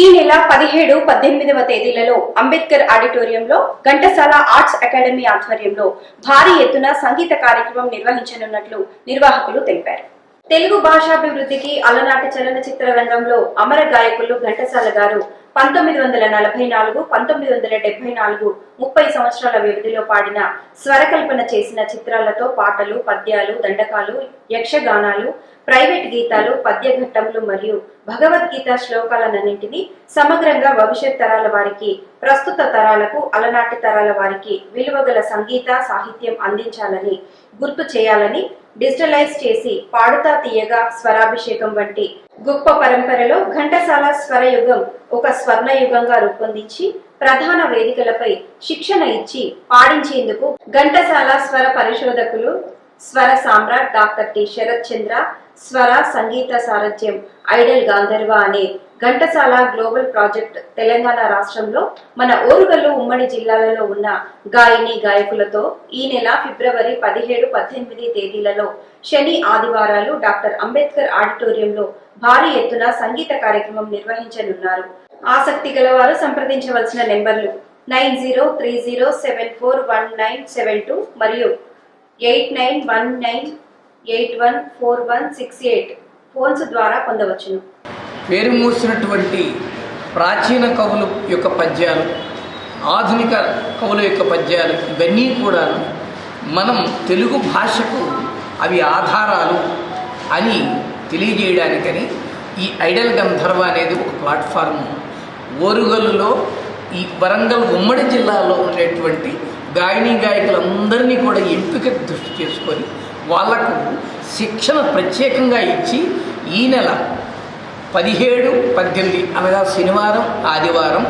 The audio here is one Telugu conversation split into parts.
ఈ నెల పదిహేడు పద్దెనిమిదవ తేదీలలో అంబేద్కర్ ఆడిటోరియంలో ఘంటసాల ఆర్ట్స్ అకాడమీ ఆధ్వర్యంలో భారీ ఎత్తున సంగీత కార్యక్రమం నిర్వహించనున్నట్లు నిర్వాహకులు తెలిపారు. తెలుగు భాషాభివృద్ధికి అలనాటి చలనచిత్ర రంగంలో అమర గాయకులు ఘంటసాల గారు పంతొమ్మిది వందల నలభై నాలుగు పంతొమ్మిది వందల డెబ్బై నాలుగు ముప్పై సంవత్సరాల వ్యవధిలో పాడిన స్వరకల్పన చేసిన చిత్రాలతో పాటలు పద్యాలు దండకాలు యక్షగానాలు ప్రైవేట్ గీతాలు పద్యఘట్టములు మరియు భగవద్గీత శ్లోకాలన్నింటినీ సమగ్రంగా భవిష్యత్ తరాల వారికి ప్రస్తుత తరాలకు అలనాటి తరాల వారికి విలువగల సంగీత సాహిత్యం అందించాలని గుర్తు చేయాలని డిజిటలైజ్ చేసి పాడుతా తీయగా స్వరాభిషేకం వంటి గొప్ప పరంపరలో ఘంటసాల స్వరయుగం ఒక స్వర్ణయుగంగా రూపొందించి ప్రధాన వేదికలపై శిక్షణ ఇచ్చి పాడించేందుకు ఘంటసాల స్వర పరిశోధకులు స్వర సామ్రాట్ డాక్టర్ టి. శరత్ చంద్ర స్వర సంగీత సారథ్యం ఐడల్ గాంధర్వ అనే ఘంటసాల గ్లోబల్ ప్రాజెక్ట్ తెలంగాణ రాష్ట్రంలో మన ఓరుగల్లు ఉమ్మడి జిల్లాలలో ఉన్న గాయని గాయకులతో ఈ నెల ఫిబ్రవరి పదిహేడు పద్దెనిమిది తేదీలలో శని ఆదివారాలు డాక్టర్ అంబేద్కర్ ఆడిటోరియంలో భారీ ఎత్తున సంగీత కార్యక్రమం నిర్వహించనున్నారు. ఆసక్తి గలవారు సంప్రదించవలసిన నెంబర్లు nine zero three zero seven four one nine seven two మరియు eight nine one nine eight one four one six eight phones ద్వారా పొందవచ్చును. పేరు మూసినటువంటి ప్రాచీన కవుల యొక్క పద్యాలు ఆధునిక కవుల యొక్క పద్యాలు ఇవన్నీ కూడా మనం తెలుగు భాషకు అవి ఆధారాలు అని తెలియజేయడానికని ఈ ఐడల్ గంధర్వ అనేది ఒక ప్లాట్ఫామ్ ఓరుగల్లులో ఈ వరంగల్ ఉమ్మడి జిల్లాలో ఉండేటువంటి గాయని గాయకులందరినీ కూడా ఎంపిక దృష్టి చేసుకొని వాళ్ళకు శిక్షణ ప్రత్యేకంగా ఇచ్చి ఈ నెల పదిహేడు పద్దెనిమిది అనగా శనివారం ఆదివారం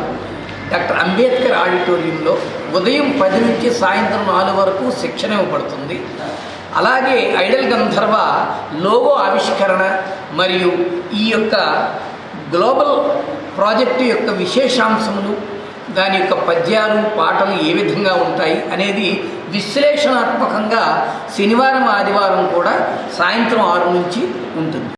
డాక్టర్ అంబేద్కర్ ఆడిటోరియంలో ఉదయం పది నుంచి సాయంత్రం నాలుగు వరకు శిక్షణ ఇవ్వబడుతుంది. అలాగే ఐడల్ గంధర్వ లోగో ఆవిష్కరణ మరియు ఈ యొక్క గ్లోబల్ ప్రాజెక్టు యొక్క విశేషాంశములు దాని యొక్క పద్యాలు పాటలు ఏ విధంగా ఉంటాయి అనేది విశ్లేషణాత్మకంగా శనివారం ఆదివారం కూడా సాయంత్రం ఆరు నుంచి ఉంటుంది.